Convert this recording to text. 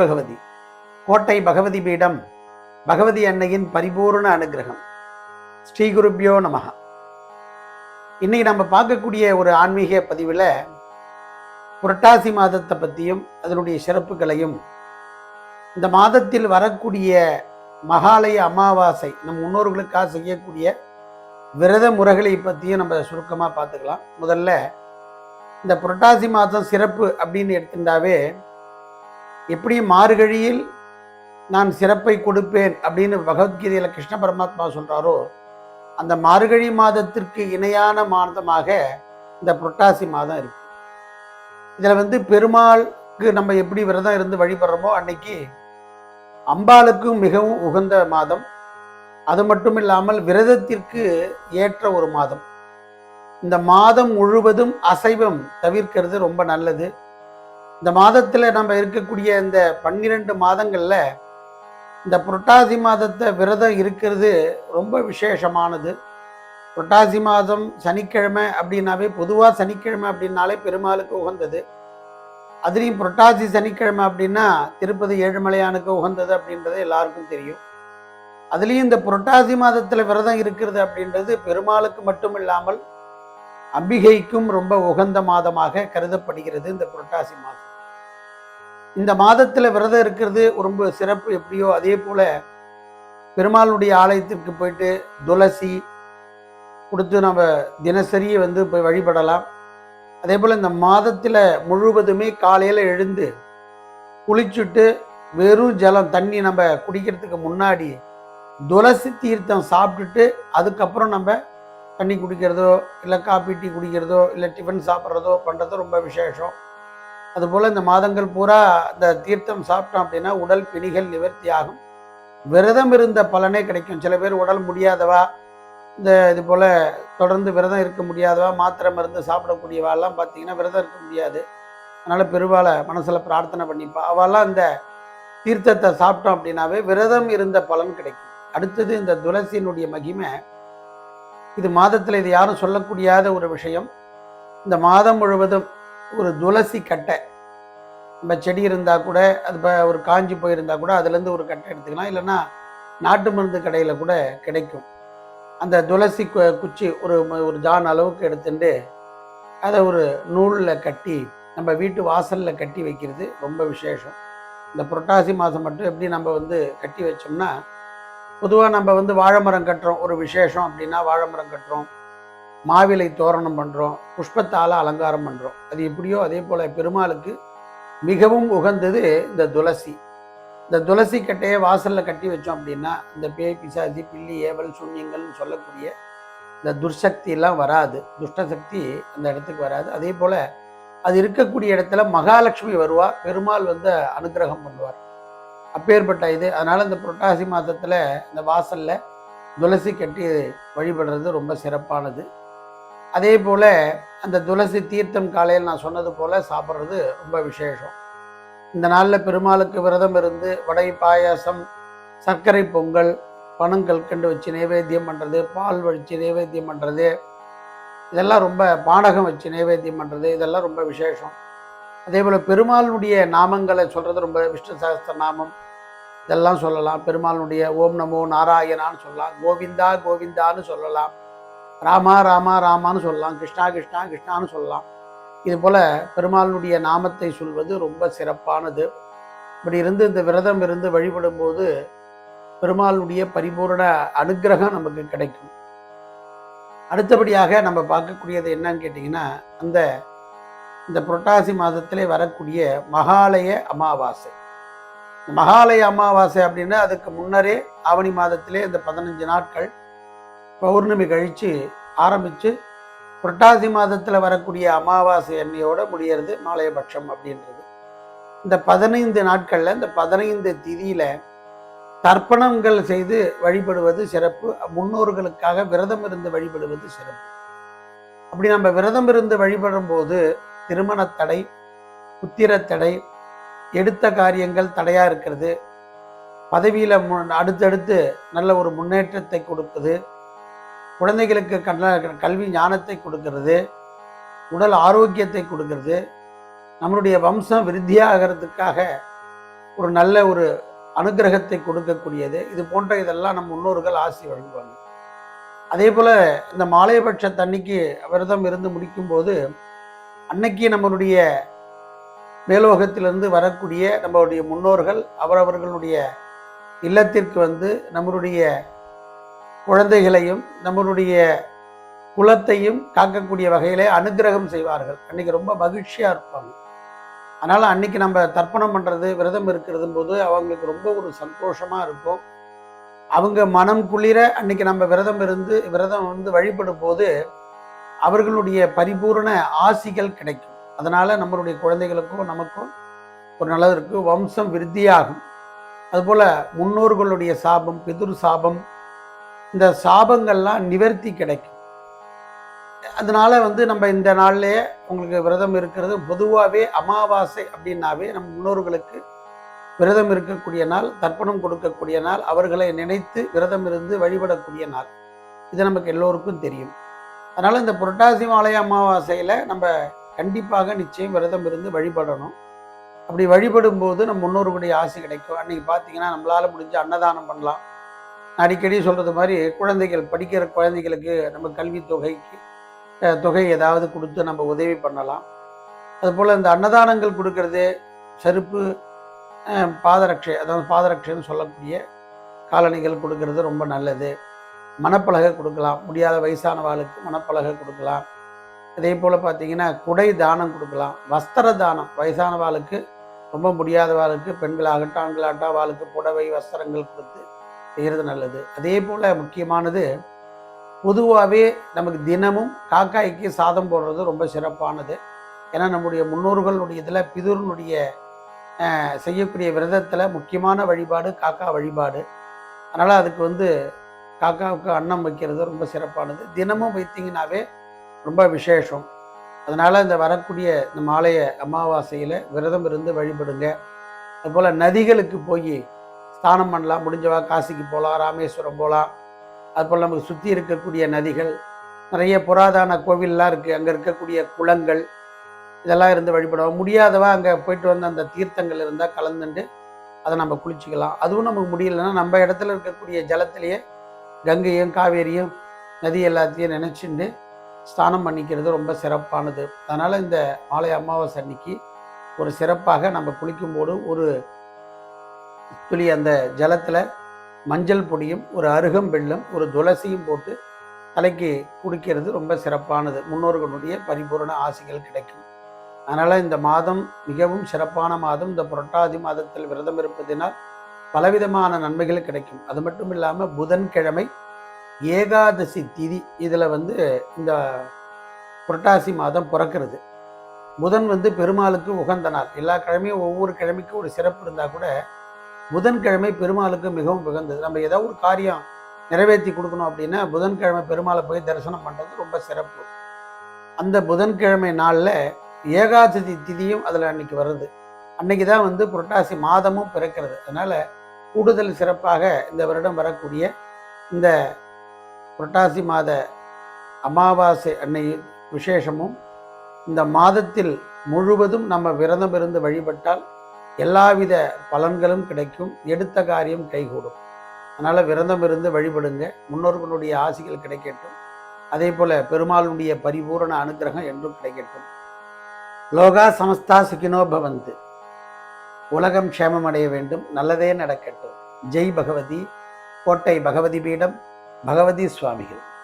பகவதி. கோட்டை பகவதி பீடம் பகவதி அன்னையின் பரிபூர்ண அனுகிரகம். ஸ்ரீ குருப்பியோ நமக இன்னைக்கு நம்ம பார்க்கக்கூடிய ஒரு ஆன்மீக பதிவில் புரட்டாசி மாதத்தை பற்றியும் அதனுடைய சிறப்புகளையும் இந்த மாதத்தில் வரக்கூடிய மகாலய அமாவாசை நம் முன்னோர்களுக்காக செய்யக்கூடிய விரத முறைகளை பற்றியும் நம்ம சுருக்கமாக பார்த்துக்கலாம். முதல்ல இந்த புரட்டாசி மாதம் சிறப்பு அப்படின்னு எடுத்துட்டாவே எப்படி மார்கழியில் நான் சிறப்பை கொடுப்பேன் அப்படின்னு பகவத்கீதையில் கிருஷ்ண பரமாத்மா சொல்கிறாரோ அந்த மார்கழி மாதத்திற்கு இணையான மாதமாக இந்த புரட்டாசி மாதம் இருக்கு. இதில் வந்து பெருமாளுக்கு நம்ம எப்படி விரதம் இருந்து வழிபடுறோமோ அன்னைக்கு அம்பாளுக்கும் மிகவும் உகந்த மாதம். அது மட்டும் இல்லாமல் விரதத்திற்கு ஏற்ற ஒரு மாதம். இந்த மாதம் முழுவதும் அசைவம் தவிர்க்கிறது ரொம்ப நல்லது. இந்த மாதத்தில் நம்ம இருக்கக்கூடிய இந்த பன்னிரெண்டு மாதங்களில் இந்த புரட்டாசி மாதத்தை விரதம் இருக்கிறது ரொம்ப விசேஷமானது. புரட்டாசி மாதம் சனிக்கிழமை அப்படின்னாவே பொதுவாக சனிக்கிழமை அப்படின்னாலே பெருமாளுக்கு உகந்தது. அதுலேயும் புரட்டாசி சனிக்கிழமை அப்படின்னா திருப்பதி ஏழுமலையானுக்கு உகந்தது அப்படின்றது எல்லாருக்கும் தெரியும். அதுலேயும் இந்த புரட்டாசி மாதத்தில் விரதம் இருக்கிறது அப்படின்றது பெருமாளுக்கு மட்டும் இல்லாமல் அம்பிகைக்கும் ரொம்ப உகந்த மாதமாக கருதப்படுகிறது இந்த புரட்டாசி மாதம். இந்த மாதத்தில் விரதம் இருக்கிறது ரொம்ப சிறப்பு எப்படியோ அதே போல் பெருமாளுடைய ஆலயத்திற்கு போயிட்டு துளசி கொடுத்து நம்ம தினசரி வந்து போய் வழிபடலாம். அதே போல் இந்த மாதத்தில் முழுவதுமே காலையில் எழுந்து குளிச்சுட்டு வெறும் ஜலம் தண்ணி நம்ம குடிக்கிறதுக்கு முன்னாடி துளசி தீர்த்தம் சாப்பிட்டுட்டு அதுக்கப்புறம் நம்ம தண்ணி குடிக்கிறதோ இல்லை காப்பி டீ குடிக்கிறதோ இல்லை டிஃபன் சாப்பிட்றதோ பண்ணுறதோ ரொம்ப விசேஷம். அதுபோல் இந்த மாதங்கள் பூரா இந்த தீர்த்தம் சாப்பிட்டோம் அப்படின்னா உடல் பிணிகள் நிவர்த்தி ஆகும். விரதம் இருந்த பலனே கிடைக்கும். சில பேர் உடல் முடியாதவா இந்த இது போல் தொடர்ந்து விரதம் இருக்க முடியாதவா மாத்திரை மருந்து சாப்பிடக்கூடியவாலாம் பார்த்தீங்கன்னா விரதம் இருக்க முடியாது. அதனால் பெருவாளை மனசில் பிரார்த்தனை பண்ணிப்பா. அவெல்லாம் இந்த தீர்த்தத்தை சாப்பிட்டோம் அப்படின்னாவே விரதம் இருந்த பலன் கிடைக்கும். அடுத்தது இந்த துளசியினுடைய மகிமை. இது மாதத்தில் இது யாரும் சொல்லக்கூடியாத ஒரு விஷயம். இந்த மாதம் முழுவதும் ஒரு துளசி கட்டை. நம்ம செடி இருந்தால் கூட அது இப்போ ஒரு காஞ்சி போயிருந்தால் கூட அதுலேருந்து ஒரு கட்டை எடுத்துக்கலாம். இல்லைன்னா நாட்டு மருந்து கடையில் கூட கிடைக்கும். அந்த துளசி கு- குச்சி ஒரு ஒரு ஜான் அளவுக்கு எடுத்துட்டு அதை ஒரு நூலில் கட்டி நம்ம வீட்டு வாசலில் கட்டி வைக்கிறது ரொம்ப விசேஷம். இந்த புரட்டாசி மாதம் மட்டும் எப்படி நம்ம வந்து கட்டி வச்சோம்னா பொதுவாக நம்ம வந்து வாழை மரம் கட்டுறோம். ஒரு விசேஷம் அப்படின்னா வாழை மரம் கட்டுறோம். மாவிலை தோரணம் பண்ணுறோம் புஷ்பத்தால் அலங்காரம் பண்ணுறோம் அது எப்படியோ அதே போல் பெருமாளுக்கு மிகவும் உகந்தது இந்த துளசி. இந்த துளசி கட்டையை வாசலில் கட்டி வச்சோம் அப்படின்னா இந்த பேய் பிசாசி பில்லி ஏவல் சூன்யங்கள்னு சொல்லக்கூடிய இந்த துர்சக்தியெல்லாம் வராது. துஷ்ட சக்தி அந்த இடத்துக்கு வராது. அதே போல் அது இருக்கக்கூடிய இடத்துல மகாலட்சுமி வருவா பெருமாள் வந்து அனுக்கிரகம் பண்ணுவார். அப்பேற்பட்ட இது. அதனால் இந்த புரட்டாசி மாதத்தில் இந்த வாசலில் துளசி கட்டி வழிபடுறது ரொம்ப சிறப்பானது. அதே போல் அந்த துளசி தீர்த்தம் காலையில் நான் சொன்னது போல் சாப்பிட்றது ரொம்ப விசேஷம். இந்த நாளில் பெருமாளுக்கு விரதம் இருந்து வடை பாயாசம் சர்க்கரை பொங்கல் பனங்கற்கண்டு வச்சு நைவேத்தியம் பண்ணுறது பால் வச்சு நைவேத்தியம் பண்ணுறது இதெல்லாம் ரொம்ப பானகம் வச்சு நைவேத்தியம் பண்ணுறது இதெல்லாம் ரொம்ப விசேஷம். அதே போல் பெருமாளுடைய நாமங்களை சொல்கிறது ரொம்ப விஷ்ணு சகஸ்திர நாமம். இதெல்லாம் சொல்லலாம். பெருமாளுடைய ஓம் நமோ நாராயணான்னு சொல்லலாம். கோவிந்தா கோவிந்தான்னு சொல்லலாம். ராமா ராமா ராமான்னு சொல்லலாம். கிருஷ்ணா கிருஷ்ணா கிருஷ்ணான்னு சொல்லலாம். இது போல் பெருமாளுடைய நாமத்தை சொல்வது ரொம்ப சிறப்பானது. இப்படி இருந்து இந்த விரதம் இருந்து வழிபடும்போது பெருமாளுடைய பரிபூரண அனுக்கிரகம் நமக்கு கிடைக்கும். அடுத்தபடியாக நம்ம பார்க்கக்கூடியது என்னன்னு கேட்டிங்கன்னா அந்த இந்த புரட்டாசி மாதத்திலே வரக்கூடிய மகாலய அமாவாசை. மகாலய அமாவாசை அப்படின்னா அதுக்கு முன்னரே ஆவணி மாதத்திலே இந்த பதினஞ்சு நாட்கள் பௌர்ணமி கழித்து ஆரம்பித்து புரட்டாசி மாதத்தில் வரக்கூடிய அமாவாசை எண்ணெயோடு முடியறது மாலையபட்சம் அப்படின்றது. இந்த பதினைந்து நாட்களில் இந்த பதினைந்து திதியில் தர்ப்பணங்கள் செய்து வழிபடுவது சிறப்பு. முன்னோர்களுக்காக விரதம் இருந்து வழிபடுவது சிறப்பு. அப்படி நம்ம விரதம் இருந்து வழிபடும் போது திருமணத்தடை புத்திரத்தடை எடுத்த காரியங்கள் தடையாக இருக்கிறது. பதவியில் மு அடுத்தடுத்து நல்ல ஒரு முன்னேற்றத்தை கொடுப்பது குழந்தைகளுக்கு கண்ண கல்வி ஞானத்தை கொடுக்கறது உடல் ஆரோக்கியத்தை கொடுக்கறது நம்மளுடைய வம்சம் விருத்தியாகிறதுக்காக ஒரு நல்ல ஒரு அனுகிரகத்தை கொடுக்கக்கூடியது. இது போன்ற இதெல்லாம் நம் முன்னோர்கள் ஆசி வழங்குவாங்க. அதே போல் இந்த மாலையபட்ச தண்ணிக்கு விரதம் இருந்து முடிக்கும்போது அன்னைக்கு நம்மளுடைய மேலோகத்திலிருந்து வரக்கூடிய நம்மளுடைய முன்னோர்கள் அவரவர்களுடைய இல்லத்திற்கு வந்து நம்மளுடைய குழந்தைகளையும் நம்மளுடைய குலத்தையும் காக்கக்கூடிய வகையிலே அனுகிரகம் செய்வார்கள். அன்னைக்கு ரொம்ப மகிழ்ச்சியாக இருப்பாங்க. அதனால் அன்னைக்கு நம்ம தர்ப்பணம் பண்ணுறது விரதம் இருக்கிறது போது அவங்களுக்கு ரொம்ப ஒரு சந்தோஷமாக இருக்கும். அவங்க மனம் குளிர அன்னைக்கு நம்ம விரதம் இருந்து விரதம் வந்து வழிபடும் போது அவர்களுடைய பரிபூரண ஆசிகள் கிடைக்கும். அதனால் நம்மளுடைய குழந்தைகளுக்கும் நமக்கும் ஒரு நல்லது இருக்குது வம்சம் விருத்தியாகும். அதுபோல் முன்னோர்களுடைய சாபம் பிதுர் சாபம் இந்த சாபங்கள்லாம் நிவர்த்தி கிடைக்கும். அதனால வந்து நம்ம இந்த நாள்லயே உங்களுக்கு விரதம் இருக்கிறது பொதுவாகவே அமாவாசை அப்படின்னாவே நம்ம முன்னோர்களுக்கு விரதம் இருக்கக்கூடிய நாள் தர்ப்பணம் கொடுக்கக்கூடிய நாள் அவர்களை நினைத்து விரதம் இருந்து வழிபடக்கூடிய நாள். இது நமக்கு எல்லோருக்கும் தெரியும். அதனால இந்த புரட்டாசி மாலை அமாவாசையில் நம்ம கண்டிப்பாக நிச்சயம் விரதம் இருந்து வழிபடணும். அப்படி வழிபடும் போது நம்ம முன்னோர்களுடைய ஆசை கிடைக்கும். அன்னைக்கு பார்த்தீங்கன்னா நம்மளால முடிஞ்ச அன்னதானம் பண்ணலாம். அடிக்கடி சொல்கிறது மாதிரி குழந்தைகள் படிக்கிற குழந்தைகளுக்கு நம்ம கல்வி தொகைக்கு தொகை ஏதாவது கொடுத்து நம்ம உதவி பண்ணலாம். அதுபோல் இந்த அன்னதானங்கள் கொடுக்கறது செருப்பு பாதரட்சை அதாவது பாதரட்சைன்னு சொல்லக்கூடிய காலணிகள் கொடுக்கறது ரொம்ப நல்லது. மணப்பலகை கொடுக்கலாம் முடியாத வயசானவாளுக்கு மணப்பலகை கொடுக்கலாம். அதே போல் பார்த்தீங்கன்னா குடை தானம் கொடுக்கலாம் வஸ்திர தானம். வயசானவாளுக்கு ரொம்ப முடியாதவாளுக்கு பெண்களாகட்டும் ஆண்களாகட்டும் அவளுக்கு புடவை வஸ்திரங்கள் கொடுத்து செய்கிறது நல்லது. அதே போல் முக்கியமானது பொதுவாகவே நமக்கு தினமும் காக்காய்க்கு சாதம் போடுறது ரொம்ப சிறப்பானது. ஏன்னா நம்முடைய முன்னோர்களுடைய இதில் பிதுருனுடைய செய்யக்கூடிய விரதத்தில் முக்கியமான வழிபாடு காக்கா வழிபாடு. அதனால் அதுக்கு வந்து காக்காவுக்கு அன்னம் வைக்கிறது ரொம்ப சிறப்பானது. தினமும் வைத்தீங்கன்னாவே ரொம்ப விசேஷம். அதனால் இந்த வரக்கூடிய இந்த மாலைய அமாவாசையில் விரதம் இருந்து வழிபடுங்க. அதுபோல் நதிகளுக்கு போய் ஸ்நானம் பண்ணலாம் முடிஞ்சவா காசிக்கு போகலாம் ராமேஸ்வரம் போகலாம் அதுபோல் நமக்கு சுற்றி இருக்கக்கூடிய நதிகள் நிறைய புராதன கோவில்லாம் இருக்குது அங்கே இருக்கக்கூடிய குளங்கள் இதெல்லாம் இருந்து வழிபடுவோம். முடியாதவா அங்கே போயிட்டு வந்த அந்த தீர்த்தங்கள் இருந்தால் கலந்துண்டு அதை நம்ம குளிச்சுக்கலாம். அதுவும் நமக்கு முடியலன்னா நம்ம இடத்துல இருக்கக்கூடிய ஜலத்திலேயே கங்கையும் காவேரியும் நதி எல்லாத்தையும் நினச்சிண்டு ஸ்நானம் பண்ணிக்கிறது ரொம்ப சிறப்பானது. அதனால் இந்த மாலை அமாவாசை அன்னைக்கு ஒரு சிறப்பாக நம்ம குளிக்கும்போது ஒரு துளி அந்த ஜலத்தில் மஞ்சள் பொடியும் ஒரு அருகம்பெல்லும் ஒரு துளசியும் போட்டு தலைக்கு குடிக்கிறது ரொம்ப சிறப்பானது. முன்னோர்களுடைய பரிபூரண ஆசைகள் கிடைக்கும். அதனால் இந்த மாதம் மிகவும் சிறப்பான மாதம். இந்த புரட்டாதி மாதத்தில் விரதம் இருப்பதினால் பலவிதமான நன்மைகள் கிடைக்கும். அது மட்டும் இல்லாமல் புதன்கிழமை ஏகாதசி திதி இதில் வந்து இந்த புரட்டாசி மாதம் பிறக்கிறது. புதன் வந்து பெருமாளுக்கு உகந்த நாள். எல்லா கிழமையும் ஒவ்வொரு கிழமைக்கும் ஒரு சிறப்பு இருந்தால் கூட புதன்கிழமை பெருமாளுக்கு மிகவும் மிகுந்தது நம்ம ஏதோ ஒரு காரியம் நிறைவேற்றி கொடுக்கணும் அப்படின்னா புதன்கிழமை பெருமாளை போய் தரிசனம் பண்ணுறது ரொம்ப சிறப்பு. அந்த புதன்கிழமை நாளில் ஏகாதசி திதியும் அதில் அன்னைக்கு வருது. அன்னைக்கு தான் வந்து புரட்டாசி மாதமும் பிறக்கிறது. அதனால் கூடுதல் சிறப்பாக இந்த வருடம் வரக்கூடிய இந்த புரட்டாசி மாத அமாவாசை அன்னை விசேஷமும் இந்த மாதத்தில் முழுவதும் நம்ம விரதம் இருந்து வழிபட்டால் எல்லாவித பலன்களும் கிடைக்கும். எடுத்த காரியம் கைகூடும். அதனால் விரதம் இருந்து வழிபடுங்க. முன்னோர்களுடைய ஆசிகள் கிடைக்கட்டும். அதே போல பெருமாளுடைய பரிபூரண அனுகிரகம் என்றும் கிடைக்கட்டும். லோகா சமஸ்தா சுகினோ பவந்து. உலகம் க்ஷேமமடைய வேண்டும். நல்லதே நடக்கட்டும். ஜெய் பகவதி. கோட்டை பகவதி பீடம். பகவதி சுவாமிகள்.